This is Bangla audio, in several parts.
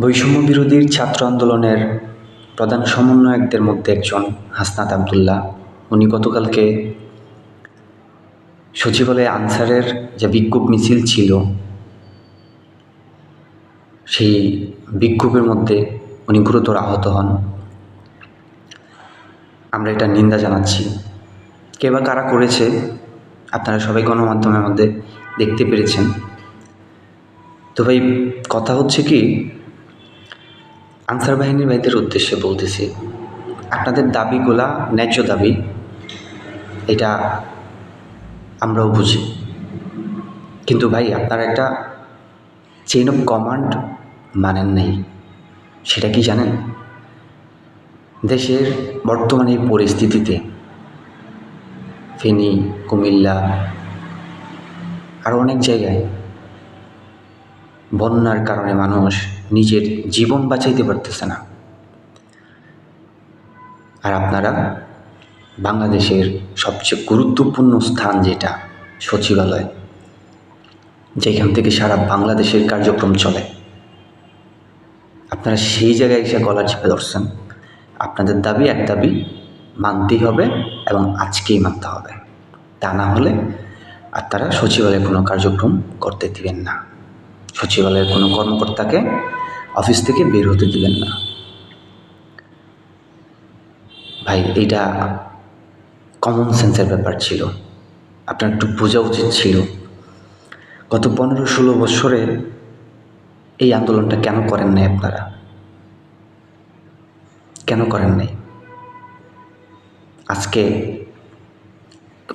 বৈষম্য বিরোধীর ছাত্র আন্দোলনের প্রধান সমন্বয়কদের মধ্যে একজন হাসনাত আবদুল্লাহ। উনি গতকালকে সচিবালয়ে আনসারের যে বিক্ষোভ মিছিল ছিল, সেই বিক্ষোভের মধ্যে উনি গুরুতর আহত হন। আমরা এটা নিন্দা জানাচ্ছি। কে বা কারা করেছে, আপনারা সবাই গণমাধ্যমের মধ্যে দেখতে পেরেছেন। তো ভাই, কথা হচ্ছে কি আনসার বাহিনীর ভাইদের উদ্দেশ্যে বলতেছি, আপনাদের দাবিগুলা, ন্যায্য দাবি, এটা আমরাও বুঝি। কিন্তু ভাই, আপনারা একটা চেইন অফ কমান্ড মানেন নাই। সেটা কি জানেন? দেশের বর্তমানে পরিস্থিতিতে ফেনী, কুমিল্লা আরও অনেক জায়গায় বন্যার কারণে মানুষ নিজের জীবন বাঁচাইতে পারতেছে না। আর আপনারা, বাংলাদেশের সবচেয়ে গুরুত্বপূর্ণ স্থান যেটা, সচিবালয়, যেখান থেকে সারা বাংলাদেশের কার্যক্রম চলে। আপনারা সেই জায়গায় এসে গলা চেপে ধরছেন। আপনাদের দাবি এক দাবি, মানতেই হবে এবং আজকেই মানতে হবে। তা না হলে আপনারা সচিবালয়ে কোনো কার্যক্রম করতে দিবেন না। সচিবালয়ের কোনো কর্মকর্তাকে অফিস থেকে বের হতে দিবেন না। ভাই, এইটা কমন সেন্সের ব্যাপার ছিল। আপনার একটু বোঝা উচিত ছিল। গত পনেরো ষোলো বছরে এই আন্দোলনটা কেন করেন নাই আপনারা? কেন করেন নাই? আজকে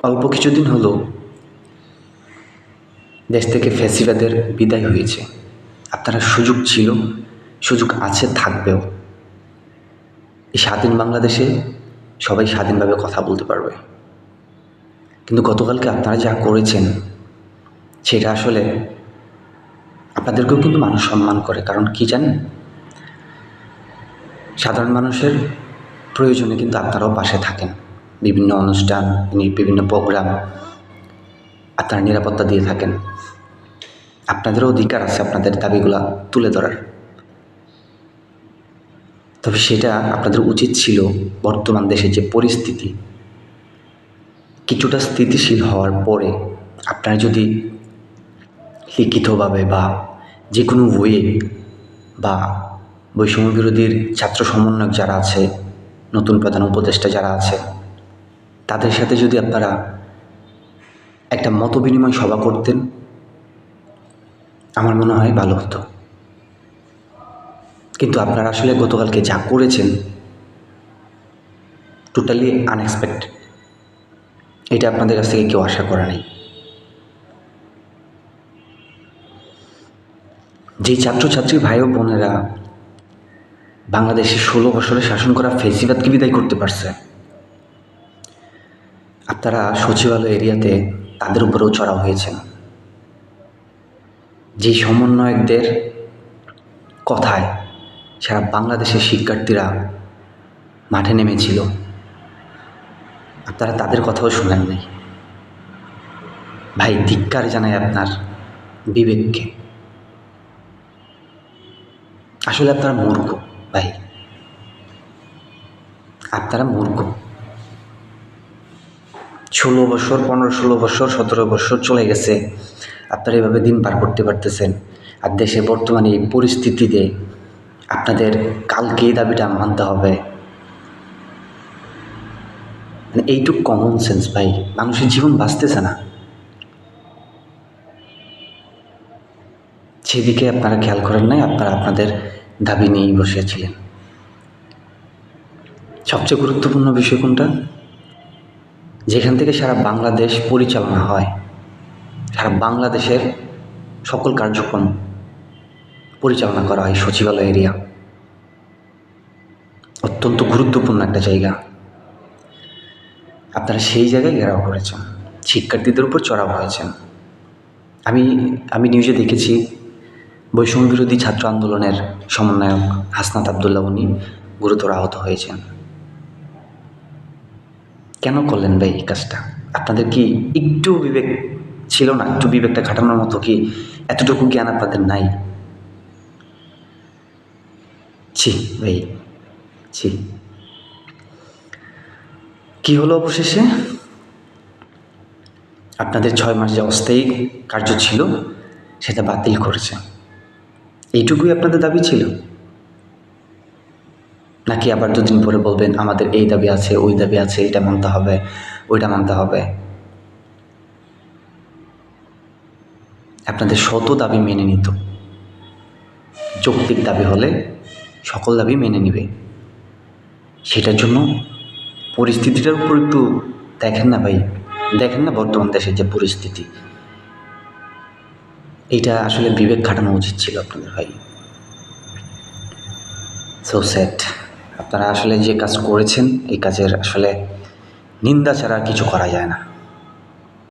অল্প কিছুদিন হলো দেশ থেকে ফ্যাসিবাদের বিদায় হয়েছে। আপনারা সুযোগ ছিল, সুযোগ আছে, থাকবেও। এই স্বাধীন বাংলাদেশে সবাই স্বাধীনভাবে কথা বলতে পারবে। কিন্তু গতকালকে আপনারা যা করেছেন, সেটা আসলে আপনাদেরকেও কিন্তু মানুষ সম্মান করে। কারণ কি জানেন? সাধারণ মানুষের প্রয়োজনে কিন্তু আপনারাও পাশে থাকেন। বিভিন্ন অনুষ্ঠান, বিভিন্ন প্রোগ্রাম আপনারা নিরাপত্তা দিয়ে থাকেন। আপনাদেরও অধিকার আছে আপনাদের দাবিগুলা তুলে ধরার। তবে সেটা আপনাদের উচিত ছিল বর্তমান দেশের যে পরিস্থিতি, কিছুটা স্থিতিশীল হওয়ার পরে আপনারা যদি লিখিতভাবে বা যে কোনো ওয়ে বা বৈষম্য বিরোধীর ছাত্র সমন্বয়ক যারা আছে, নতুন প্রধান উপদেষ্টা যারা আছে, তাদের সাথে যদি আপনারা একটা মত বিনিময় সভা করতেন আমার মনে হয় ভালো হতো। কিন্তু আপনারা আসলে গতকালকে যা করেছেন টোটালি আনএক্সপেক্টেড এটা আপনাদের কাছ থেকে কেউ আশা করা নেই। যেই ছাত্রছাত্রী ভাই ও বোনেরা বাংলাদেশে ষোলো বছরে শাসন করা ফেসিবাদকে বিদায় করতে পারছে, আপনারা সচিবালয় এরিয়াতে তাদের উপরেও চড়াও হয়েছেন। যে সমন্বয়কদের কথায় সারা বাংলাদেশের শিক্ষার্থীরা মাঠে নেমেছিল। আপনারা তাদের কথাও শুনেন নাই। ভাই, ধিক্কার জানায় আপনার বিবেককে। আসলে আপনারা মূর্খ, ভাই। আপনারা মূর্খ। ষোলো বছর, পনেরো, ষোলো বছর, সতেরো বছর চলে গেছে। আপনারা এভাবে দিন পার করতে পারতেছেন। আর দেশে বর্তমানে এই পরিস্থিতিতে আপনাদের কালকে এই দাবিটা মানতে হবে। মানে এইটুক কমন সেন্স ভাই, মানুষের জীবন বাঁচতেছে না। সেদিকে আপনারা খেয়াল করেন নাই, আপনারা আপনাদের দাবি নিয়েই বসেছিলেন। সবচেয়ে গুরুত্বপূর্ণ বিষয় কোনটা? যেখান থেকে সারা বাংলাদেশ পরিচালনা হয়। সারা বাংলাদেশের সকল কার্যক্রম পরিচালনা করা হয় সচিবালয় এরিয়া। অত্যন্ত গুরুত্বপূর্ণ একটা জায়গা। আপনারা সেই জায়গায় ঘেরাও করেছেন। শিক্ষার্থীদের উপর চড়াও হয়েছেন। আমি আমি নিউজে দেখেছি, বৈষম্য বিরোধী ছাত্র আন্দোলনের সমন্বয়ক হাসনাত আবদুল্লাহ উনি গুরুতর আহত হয়েছেন। কেন করলেন ভাই এই কাজটা? আপনাদের কি একটু বিবেক ছিল না, একটু বিবেকটা খাটানোর মতো কি এতটুকু জ্ঞান আপনাদের নাই? ছি, ভাই, ছি। কি হলো অবশেষে? আপনাদের ছয় মাস যে অস্থায়ী কার্য ছিল, সেটা বাতিল করেছে। এইটুকুই আপনাদের দাবি ছিল? নাকি আবার দুদিন পরে বলবেন, আমাদের এই দাবি আছে, ওই দাবি আছে, এটা মানতে হবে, ওইটা মানতে হবে আপনাদের শত দাবি মেনে নিত। যৌক্তিক দাবি হলে সকল দাবি মেনে নিবে। সেটার জন্য পরিস্থিতিটার উপর একটু দেখেন না ভাই। দেখেন না বর্তমান দেশের যে পরিস্থিতি। এটা আসলে বিবেক খাটানো উচিত ছিল আপনাদের ভাই। সো স্যাট আপনারা আসলে যে কাজ করেছেন, এই কাজের আসলে নিন্দা ছাড়া কিছু করা যায় না।